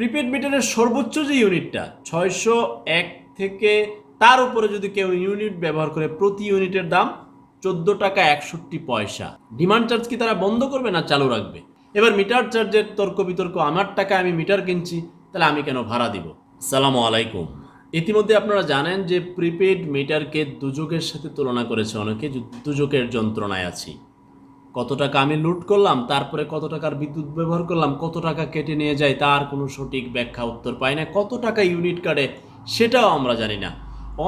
Prepaid মিটারের সর্বোচ্চ যে ইউনিটটা ছয়শো এক থেকে তার উপরে যদি কেউ ইউনিট ব্যবহার করে প্রতি ইউনিটের দাম চোদ্দ টাকা একষট্টি পয়সা। ডিমান্ড চার্জ কি তারা বন্ধ করবে না চালু রাখবে? এবার মিটার চার্জের তর্ক বিতর্ক, আমার টাকা আমি মিটার কিনছি, তাহলে আমি কেন ভাড়া দিব? সালামু আলাইকুম। ইতিমধ্যে আপনারা জানেন যে প্রিপেড মিটারকে দুযোগের সাথে তুলনা করেছে অনেকে, দুযোগের যন্ত্রণায় আছি। কত টাকা আমি লুট করলাম, তারপরে কত টাকার বিদ্যুৎ ব্যবহার করলাম, কত টাকা কেটে নিয়ে যায়, তার কোনো সঠিক ব্যাখ্যা উত্তর পাই না। কত টাকা ইউনিট কাটে সেটাও আমরা জানি না।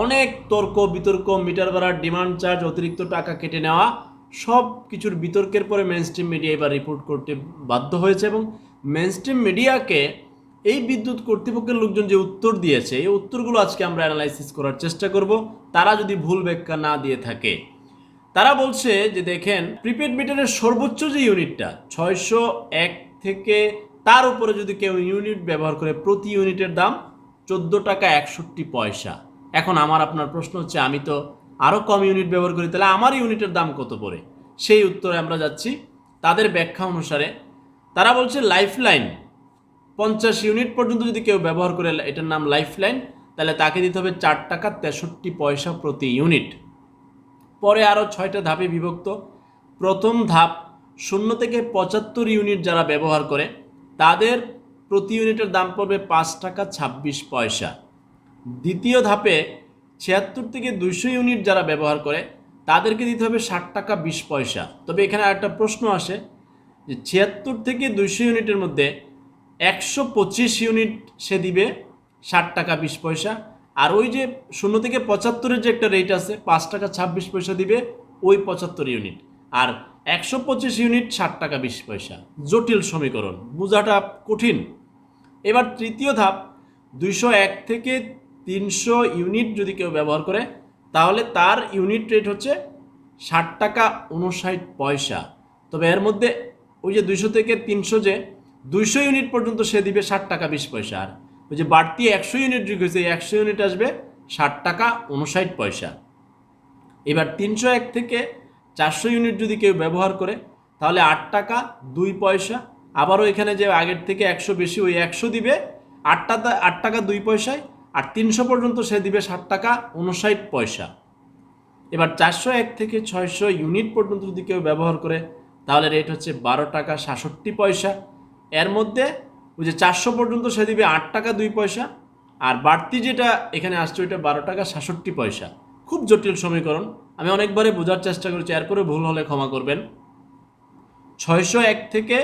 অনেক তর্ক, বিতর্ক, মিটার ভাড়ার ডিমান্ড চার্জ অতিরিক্ত টাকা কেটে নেওয়া, সব কিছুর বিতর্কের পরে মেন স্ট্রিম মিডিয়া এবার রিপোর্ট করতে বাধ্য হয়েছে এবং মেন স্ট্রিম মিডিয়াকে এই বিদ্যুৎ কর্তৃপক্ষের লোকজন যে উত্তর দিয়েছে, এই উত্তরগুলো আজকে আমরা অ্যানালাইসিস করার চেষ্টা করব। তারা যদি ভুল ব্যাখ্যা না দিয়ে থাকে তারা বলছে যে দেখেন প্রিপেড মিটারের সর্বোচ্চ যে ইউনিটটা, ছয়শো এক থেকে তার উপরে যদি কেউ ইউনিট ব্যবহার করে প্রতি ইউনিটের দাম চোদ্দ টাকা একষট্টি পয়সা। এখন আমার আপনার প্রশ্ন হচ্ছে, আমি তো আরও কম ইউনিট ব্যবহার করি, তাহলে আমার ইউনিটের দাম কত পড়ে? সেই উত্তরে আমরা যাচ্ছি, তাদের ব্যাখ্যা অনুসারে তারা বলছে লাইফলাইন, পঞ্চাশ ইউনিট পর্যন্ত যদি কেউ ব্যবহার করে, এটার নাম লাইফলাইন, তাহলে তাকে দিতে হবে চার টাকা তেষট্টি পয়সা প্রতি ইউনিট। পরে আরও ছয়টা ধাপে বিভক্ত। প্রথম ধাপ, শূন্য থেকে পঁচাত্তর ইউনিট যারা ব্যবহার করে, তাদের প্রতি ইউনিটের দাম পড়বে পাঁচ টাকা ছাব্বিশ পয়সা। দ্বিতীয় ধাপে ছিয়াত্তর থেকে দুইশো ইউনিট যারা ব্যবহার করে, তাদেরকে দিতে হবে ষাট টাকা বিশ পয়সা। তবে এখানে একটা প্রশ্ন আসে যে ছিয়াত্তর থেকে দুইশো ইউনিটের মধ্যে একশো পঁচিশ ইউনিট সে দিবে ষাট টাকা বিশ পয়সা আর ওই যে শূন্য থেকে পঁচাত্তরের যে একটা রেট আছে, পাঁচ টাকা ছাব্বিশ পয়সা দিবে ওই পঁচাত্তর ইউনিট আর একশো পঁচিশ ইউনিট ষাট টাকা বিশ পয়সা। জটিল সমীকরণ, বোঝাটা কঠিন। এবার তৃতীয় ধাপ, দুইশো এক থেকে তিনশো ইউনিট যদি কেউ ব্যবহার করে, তাহলে তার ইউনিট রেট হচ্ছে ষাট টাকা উনষাট পয়সা। তবে এর মধ্যে ওই যে দুইশো থেকে তিনশো যে, দুইশো ইউনিট পর্যন্ত সে দিবে ষাট টাকা বিশ পয়সা। আর ওই যে বাড়তি একশো ইউনিট ঢুকেছে একশো ইউনিট আসবে ষাট টাকা উনষাট পয়সা। এবার তিনশো এক থেকে চারশো ইউনিট যদি কেউ ব্যবহার করে, তাহলে আট টাকা, দুই পয়সা। আবারও এখানে যে আগের থেকে একশো বেশি, ওই একশো দিবে, আট টাকা আট টাকা, দুই পয়সায়, আর তিনশো পর্যন্ত সে দিবে ষাট টাকা উনষাট পয়সা। এবার চারশো এক থেকে ছয়শো ইউনিট পর্যন্ত যদি কেউ ব্যবহার করে, তাহলে রেট হচ্ছে বারো টাকা, সাতষট্টি পয়সা। এর মধ্যে ওই যে চারশো পর্যন্ত সে দিবে আট টাকা দুই পয়সা, আর বাড়তি যেটা এখানে আসছে ওইটা বারো টাকা সাতষট্টি পয়সা। খুব জটিল সমীকরণ। আমি অনেকবারে বোঝার চেষ্টা করেছি এরপরে ভুল হলে ক্ষমা করবেন। ছয়শো এক থেকে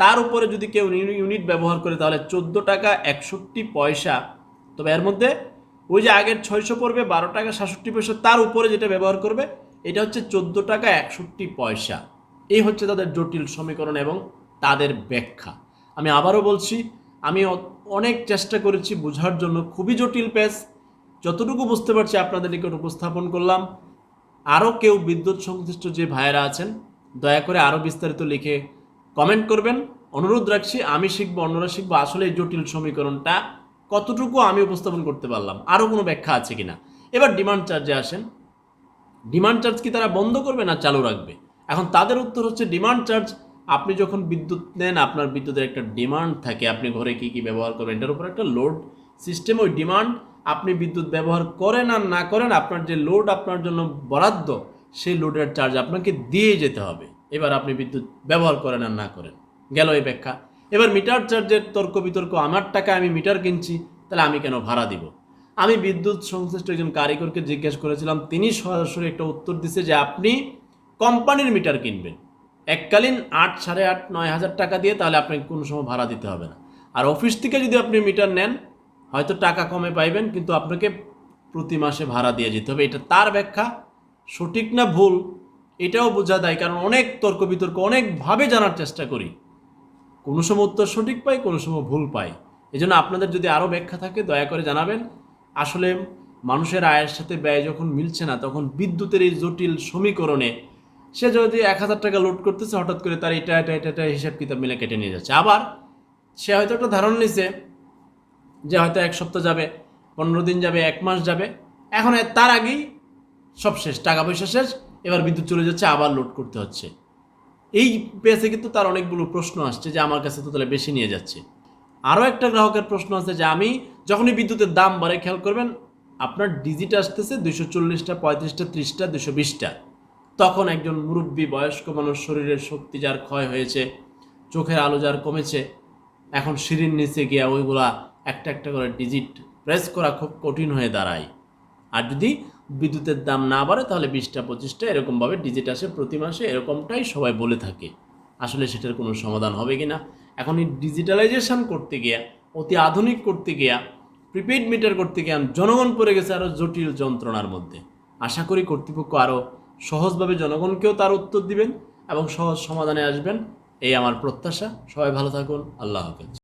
তার উপরে যদি কেউ ইউনিট ব্যবহার করে, তাহলে চোদ্দ টাকা একষট্টি পয়সা। তবে এর মধ্যে ওই যে আগের ছয়শো পড়বে, বারো টাকা সাতষট্টি পয়সা, তার উপরে যেটা ব্যবহার করবে, এটা হচ্ছে চোদ্দ টাকা একষট্টি পয়সা। এই হচ্ছে তাদের জটিল সমীকরণ এবং তাদের ব্যাখ্যা। আমি আবারও বলছি, আমি অনেক চেষ্টা করেছি বোঝার জন্য। খুবই জটিল পেজ যতটুকু বুঝতে পারছি আপনাদের নিকট উপস্থাপন করলাম। আরও কেউ বিদ্যুৎ সংশ্লিষ্ট যে ভাইয়েরা আছেন, দয়া করে আরও বিস্তারিত লিখে কমেন্ট করবেন। অনুরোধ রাখছি, আমি শিখব, অন্যরা শিখব। আসলে এই জটিল সমীকরণটা কতটুকু আমি উপস্থাপন করতে পারলাম, আরও কোনো ব্যাখ্যা আছে কিনা। এবার ডিমান্ড চার্জে আসেন। ডিমান্ড চার্জ কি তারা বন্ধ করবে না চালু রাখবে? এখন তাদের উত্তর হচ্ছে, ডিমান্ড চার্জ আপনি যখন বিদ্যুৎ নেন, আপনার বিদ্যুতের একটা ডিমান্ড থাকে। আপনি ঘরে কি কি ব্যবহার করবেন, এটার উপর একটা লোড সিস্টেম ওই ডিমান্ড আপনি বিদ্যুৎ ব্যবহার করেন আর না করেন, আপনার যে লোড আপনার জন্য বরাদ্দ, সেই লোডের চার্জ আপনাকে দিয়ে যেতে হবে। এবার আপনি বিদ্যুৎ ব্যবহার করেন আর না করেন। গেল এই ব্যাখ্যা। এবার মিটার চার্জের তর্ক বিতর্ক আমার টাকা আমি মিটার কিনছি, তাহলে আমি কেন ভাড়া দিব? আমি বিদ্যুৎ সংশ্লিষ্ট একজন কারিগরকে জিজ্ঞেস করেছিলাম, তিনি সরাসরি একটা উত্তর দিছে যে, আপনি কোম্পানির মিটার কিনবেন। এককালীন আট, সাড়ে আট, নয় হাজার টাকা দিয়ে তাহলে আপনাকে কোনো সময় ভাড়া দিতে হবে না। আর অফিস থেকে যদি আপনি মিটার নেন, হয়তো টাকা কমে পাইবেন, কিন্তু আপনাকে প্রতি মাসে ভাড়া দিয়ে যেতে হবে। এটা তার ব্যাখ্যা। সঠিক না ভুল, এটাও বোঝা দেয় কারণ অনেক তর্ক বিতর্ক, অনেকভাবে জানার চেষ্টা করি। কোনো সময় উত্তর সঠিক পাই, কোনো সময় ভুল পাই। এই জন্য আপনাদের যদি আরও ব্যাখ্যা থাকে, দয়া করে জানাবেন। আসলে মানুষের আয়ের সাথে ব্যয় যখন মিলছে না, তখন বিদ্যুতের এই জটিল সমীকরণে সে যদি এক হাজার টাকা লোড করতেছে, হঠাৎ করে তার এটা এটা এটা এটা হিসাব কিতাব মিলে কেটে নিয়ে যাচ্ছে। আবার সে হয়তো একটা ধারণা নিছে যে হয়তো এক সপ্তাহ যাবে, পনেরো দিন যাবে, এক মাস যাবে। এখন তার আগেই সব শেষ, টাকা পয়সা শেষ, এবার বিদ্যুৎ চলে যাচ্ছে, আবার লোড করতে হচ্ছে। এই পেসে কিন্তু তার অনেকগুলো প্রশ্ন আসছে যে আমার কাছে তো তাহলে বেশি নিয়ে যাচ্ছে। আরও একটা গ্রাহকের প্রশ্ন আছে যে আমি যখনই বিদ্যুতের দাম বাড়ে, খেয়াল করবেন, আপনার ডিজিট আসতেছে দুইশো চল্লিশটা, পঁয়ত্রিশটা, ত্রিশটা দুশো বিশটা। তখন একজন মুরব্বী বয়স্ক মানুষ শরীরের শক্তি যার ক্ষয় হয়েছে, চোখের আলো যার কমেছে, এখন সিঁড়ির নিচে গিয়া ওইগুলা একটা একটা করে ডিজিট প্রেস করা খুব কঠিন হয়ে দাঁড়ায়। আর যদি বিদ্যুতের দাম না বাড়ে, তাহলে বিশটা, পঁচিশটা এরকমভাবে ডিজিট আসে প্রতি মাসে, এরকমটাই সবাই বলে থাকে। আসলে সেটার কোনো সমাধান হবে কি না এখন এই ডিজিটালাইজেশন করতে গিয়া, অতি আধুনিক করতে গিয়া প্রিপেড মিটার করতে গিয়া জনগণ পড়ে গেছে আরও জটিল যন্ত্রণার মধ্যে। আশা করি কর্তৃপক্ষ আরও সহজভাবে জনগণকেও তার উত্তর দিবেন এবং সহজ সমাধানে আসবেন। এই আমার প্রত্যাশা। সবাই ভালো থাকুন। আল্লাহ হাফেজ।